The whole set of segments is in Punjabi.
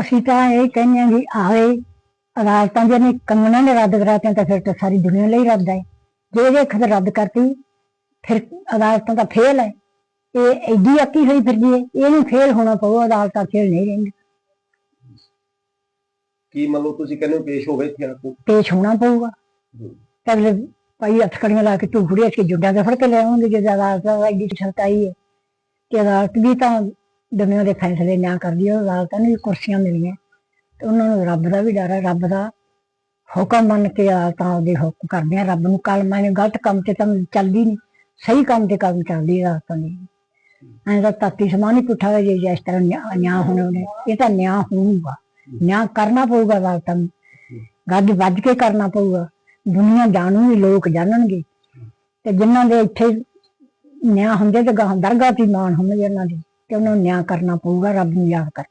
ਅਸੀਂ ਤਾਂ ਇਹ ਕਹਿੰਦੇ ਹਾਂ ਵੀ ਆਵੇ ਅਦਾਲਤਾਂ ਦੇ ਨੇ ਕੰਗਣਾ ਨੇ ਰੱਦ ਕਰਾਤੀਆਂ ਤਾਂ ਫਿਰ ਤਾਂ ਸਾਰੀ ਦੁਨੀਆ ਲਈ ਰੱਦ ਹੈ। ਜੇ ਇਹ ਖਤ ਰੱਦ ਕਰਤੀ ਫਿਰ ਅਦਾਲਤਾਂ ਦਾ ਫੇਲ ਹੈ। ਇਹ ਐਡੀ ਅੱਕੀ ਹੋਈ ਫਿਰਦੀ ਹੈ ਇਹਨੂੰ ਫੇਲ ਹੋਣਾ ਪਊ ਅਦਾਲਤਾਂ ਫੇਲ ਨਹੀਂ ਰਹਿੰਦੀ। ਕੀ ਮੰਨ ਲਓ ਤੁਸੀਂ ਕਹਿੰਦੇ ਹੋ ਪੇਸ਼ ਹੋ ਗਏ ਇੱਥੇ ਆ ਕੇ? ਪੇਸ਼ ਹੋਣਾ ਪਊਗਾ। ਤਾਂ ਅਗਲੇ ਭਾਈ ਹੱਥਕੜੀਆਂ ਲਾ ਕੇ ਝੂਠੜੀ ਅਸ ਕੇ ਜੁੱਡਾਂ ਦੇ ਫੜ ਕੇ ਲੈ ਆਉਂਗੇ ਜੇ ਅਦਾਲਤ ਦਾ ਐਡੀ ਸਖਤਾਈ ਹੈ। ਕਿ ਅਦਾਲਤ ਵੀ ਤਾਂ ਦੁਨੀਆ ਦੇ ਫੈਸਲੇ ਨਾ ਕਰਦੀ ਹੈ ਅਦਾਲਤਾਂ ਨੂੰ ਵੀ ਕੁਰਸੀਆਂ ਮਿਲੀਆਂ। ਤੇ ਉਹਨਾਂ ਨੂੰ ਰੱਬ ਦਾ ਵੀ ਡਰ ਹੈ ਰੱਬ ਦਾ ਹੁਕਮ ਮੰਨ ਕੇ ਅਦਾਲਤਾਂ ਉਹਦੇ ਹੁਕਮ ਕਰਦੇ ਆ। ਰੱਬ ਨੂੰ ਕਲਮਾਂ ਨੇ, ਗਲਤ ਕੰਮ ਤੇ ਤਾਂ ਚੱਲਦੀ ਨਹੀਂ ਸਹੀ ਕੰਮ ਤੇ ਕੰਮ ਚੱਲਦੀ ਅਦਾਲਤਾਂ ਦੀ। ਐਂ ਤਾਂ ਤਾਤੀ ਸਮਾਨ ਹੀ ਪੁੱਠਾ ਹੋਇਆ ਜੇ ਇਸ ਤਰ੍ਹਾਂ ਨਿਆਂ ਨਿਆਂ ਹੋਣੇ ਇਹ ਤਾਂ ਨਿਆਂ ਹੋਊਗਾ। ਨਿਆਂ ਕਰਨਾ ਪਊਗਾ ਅਦਾਲਤਾਂ ਨੂੰ। ਗੱਜ ਵੱਜ ਕੇ ਕਰਨਾ ਪਊਗਾ। ਦੁਨੀਆ ਜਾਣੂਗੀ ਲੋਕ ਜਾਣਨਗੇ। ਤੇ ਜਿਨ੍ਹਾਂ ਦੇ ਇੱਥੇ ਨਿਆਂ ਹੁੰਦੇ ਤੇ ਗਾਂ ਦਰਗਾਹ ਤੇ ਮਾਣ ਹੁੰਦੇ ਉਹਨਾਂ ਦੀ। ਤੇ ਉਹਨਾਂ ਨੂੰ ਨਿਆਂ ਕਰਨਾ ਪਊਗਾ ਰੱਬ ਨੂੰ ਯਾਦ ਕਰ।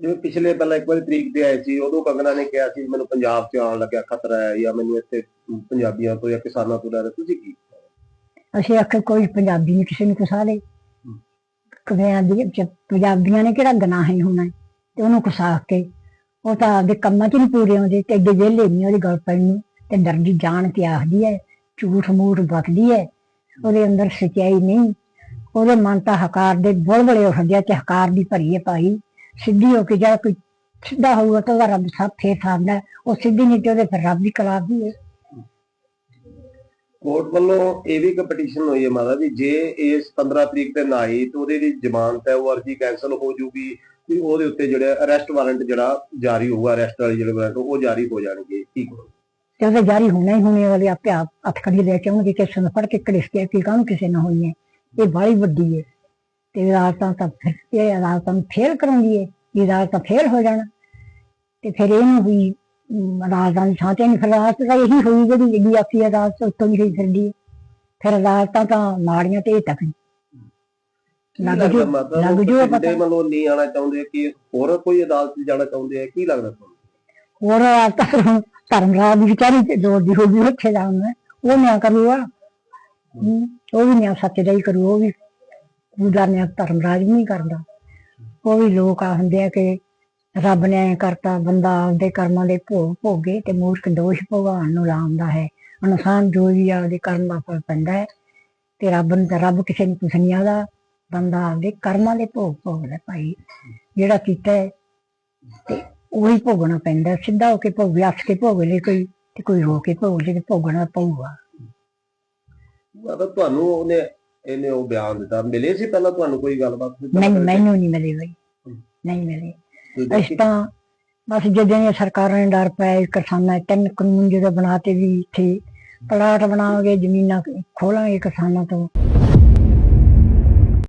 ਜਿਵੇਂ ਪਿਛਲੇ ਪਹਿਲਾਂ ਇੱਕ ਵਾਰੀ ਤਰੀਕ ਤੇ ਆਏ ਸੀ ਉਦੋਂ ਕੰਗਣਾ ਨੇ ਕਿਹਾ ਸੀ ਮੈਨੂੰ ਪੰਜਾਬ 'ਚ ਆਉਣ ਲੱਗਿਆ ਖਤਰਾ ਹੈ ਜਾਂ ਮੈਨੂੰ ਇੱਥੇ ਪੰਜਾਬੀਆਂ ਤੋਂ ਜਾਂ ਕਿਸਾਨਾਂ ਤੋਂ ਡਰ ਤੁਸੀਂ ਕੀ ਅਸੀਂ ਆਖੇ ਕੋਈ ਪੰਜਾਬੀ ਨਹੀਂ ਕਿਸੇ ਨੂੰ ਕੁਸਾ ਦੇ। ਕਿਵੇਂ ਦੀ ਪੰਜਾਬੀਆਂ ਨੇ ਕਿਹੜਾ ਗੁਨਾਹ ਹੀ? ਹੋਣਾ ਤੇ ਉਹਨੂੰ ਕੁਸਾ ਕੇ ਉਹ ਤਾਂ ਆਪਦੇ ਕੰਮਾਂ 'ਚ ਨਹੀਂ ਪੂਰੇ ਆਉਂਦੇ ਤੇ ਐਡੇ ਵਿਹਲੇ ਨਹੀਂ ਉਹਦੀ ਗੱਲ ਪੈਣ ਨੂੰ ਤੇ ਡਰਦੀ ਜਾਣ ਕੇ ਆਖਦੀ ਹੈ ਝੂਠ ਮੂਠ ਬਕਦੀ ਹੈ। ਉਹਦੇ ਅੰਦਰ ਸਚਾਈ ਨਹੀਂ। ਉਹਦੇ ਮਨ ਤਾਂ ਹਕਾਰ ਦੇ ਬੁਲਬੁਲੇ ਉੱਠਦੇ ਆ ਤੇ ਹਕਾਰ ਦੀ ਭਰੀ ਹੈ ਭਾਈ। ਸਿੱਧੀ ਹੋ ਕੇ ਜਾ ਕੋਈ ਸਿੱਧਾ ਹੋਊਗਾ ਤਾਂ ਉਹਦਾ ਰੱਬ ਸਭ ਫੇਰ ਸਾਹਮਣਾ ਉਹ ਸਿੱਧੀ ਨਹੀਂ ਤੇ ਉਹਦੇ ਫਿਰ ਰੱਬ ਦੀ ਕਲਾਬ ਦੀ ਹੈ। ਕੋਰਟ ਵੱਲੋਂ ਇਹ ਵੀ ਕੰਪੀਟੀਸ਼ਨ ਹੋਈ ਹੈ ਮਾਤਾ ਜੀ। ਜੇ ਇਸ 15 ਤਰੀਕ ਤੇ ਨਾ ਆਈ ਤਾਂ ਉਹਦੀ ਜਿਹੜੀ ਜ਼ਮਾਨਤ ਹੈ ਉਹ ਅਰਜੀ ਕੈਨਸਲ ਹੋ ਜੂਗੀ ਤੇ ਉਹਦੇ ਉੱਤੇ ਜਿਹੜਾ ਅਰੈਸਟ ਵਾਰੰਟ ਜਿਹੜਾ ਜਾਰੀ ਹੋਊਗਾ ਅਰੈਸਟ ਵਾਲੀ ਜਿਹੜੇ ਵਾਰੰਟ ਉਹ ਜਾਰੀ ਹੋ ਜਾਣਗੇ। ਕੀ ਕਰੋ ਤੇ ਉਹਦੇ ਜਾਰੀ ਹੋਣਾ ਹੀ ਹੋਣੇ ਵਾਲੇ ਆਪੇ ਆਪ ਹੱਥ ਕੜੀ ਲੈ ਕੇ ਆਉਣਗੇ ਕਿਸੇ ਨੂੰ ਫੜ ਕੇ ਕੜਿਸ ਕੇ ਕੀ ਕਾਹਨੂੰ ਕਿਸੇ ਨਾਲ ਹੋਈ ਹੈ। ਇਹ ਬਾਲੀ ਵੱਡੀ ਹੈ ਤੇ ਅਦਾਲਤਾਂ ਤਾਂ ਫਿਰ ਇਹ ਨੂੰ ਫੇਲ ਕਰਾਉਂਦੀ ਹੈ ਇਹ ਅਦਾਲਤਾਂ ਫੇਲ ਹੋ ਜਾਣਾ। ਤੇ ਫਿਰ ਇਹਨੂੰ ਵੀ ਅਦਾਲਤਾਂ ਦੀ ਥਾਂ ਤੇ ਨਹੀਂ ਫਿਰ ਤਾਂ ਇਹੀ ਹੋਈ ਜਿਹੜੀ ਜਿਹੜੀ ਆਪੀ ਅਦਾਲਤ ਉੱਤੋਂ ਨਹੀਂ ਫਿਰਦੀ ਹੈ ਫਿਰ ਅਦਾਲਤਾਂ ਤਾਂ ਮਾੜੀਆਂ ਤੇ ਤੱਕ ਲੱਗ ਲੱਗਦਾ ਜੂ- ਲੱਗ ਜੂ ਪਤਾ। ਨਹੀਂ ਆਣਾ ਚਾਹੁੰਦੇ ਕਿ ਹੋਰ ਕੋਈ ਅਦਾਲਤ ਜਾਣਾ ਚਾਹੁੰਦੇ ਆ ਕੀ ਲੱਗਦਾ ਤੁਹਾਨੂੰ? ਹੋਰ ਤਾਂ ਧਰਮਰਾਜ ਦੀ ਵਿਚਾਰੀ ਤੇ ਜੋਰ ਦੀ ਹੋ ਗਈ ਉੱਥੇ ਜਾਣਾ ਉਹ ਨਿਆਂ ਕਰੂਗਾ ਹਮ, ਉਹ ਵੀ ਨਿਆਂ ਸੱਚ ਦਾ ਹੀ ਕਰੂ, ਉਹ ਵੀ ਉਹਦਾ ਨਿਆਂ ਧਰਮਰਾਜ ਵੀ ਨਹੀਂ ਕਰਦਾ। ਉਹ ਵੀ ਲੋਕ ਆਖਦੇ ਆ ਕਿ ਰੱਬ ਨੇ ਐ ਕਰਤਾ, ਬੰਦਾ ਆਪਦੇ ਕਰਮਾਂ ਦੇ ਭੋਗ ਭੋਗੇ ਤੇ ਮੂਰਖ ਦੋਸ਼ ਭਗਵਾਨ ਨੂੰ ਲਾਉਂਦਾ ਹੈ। ਇਨਸਾਨ ਜੋ ਵੀ ਆਪਦੇ ਕਰਮ ਦਾ ਫਲ ਪੈਂਦਾ ਹੈ ਤੇ ਰੱਬ ਨੂੰ ਰੱਬ ਕਿਸੇ ਨੂੰ ਕੁਛ ਨਹੀਂ ਆਦਾ ਬੰਦਾ ਆਪਦੇ ਕਰਮਾਂ ਦੇ ਭੋਗ ਭੋਗਦਾ ਭਾਈ। ਜਿਹੜਾ ਕੀਤਾ ਹੈ ਤੇ ਉਹੀ ਭੋਗਣਾ ਪੈਂਦਾ, ਸਿੱਧਾ ਹੋ ਕੇ ਭੋਗ ਵਿਆਸ ਕੇ ਭੋਗ ਲੈ ਕੋਈ ਤੇ ਕੋਈ ਰੋ ਕੇ ਭੋਗ ਲੈ ਤੇ ਭੋਗਣਾ ਪਊਗਾ। ਮਾਤਾ ਤੁਹਾਨੂੰ ਉਹਨੇ ਇਹਨੇ ਉਹ ਬਿਆਨ ਦਿੱਤਾ। ਮਿਲੇ ਸੀ ਪਹਿਲਾਂ ਤੁਹਾਨੂੰ ਕੋਈ ਗੱਲਬਾਤ? ਨਹੀਂ ਮੈਨੂੰ ਨਹੀਂ ਮਿਲੇ ਬਈ। ਨਹੀਂ ਮਿਲੇ। ਅਸੀਂ ਤਾਂ ਬਸ ਜਦੋਂ ਇਹ ਸਰਕਾਰਾਂ ਨੇ ਡਰ ਪਾਇਆ ਕਿਸਾਨਾਂ ਤਿੰਨ ਕਾਨੂੰਨ ਜਦੋਂ ਬਣਾਤੇ ਵੀ ਇੱਥੇ ਪਲਾਟ ਬਣਾਵਾਂਗੇ ਜ਼ਮੀਨਾਂ ਖੋਲਾਂਗੇ ਕਿਸਾਨਾਂ ਤੋਂ।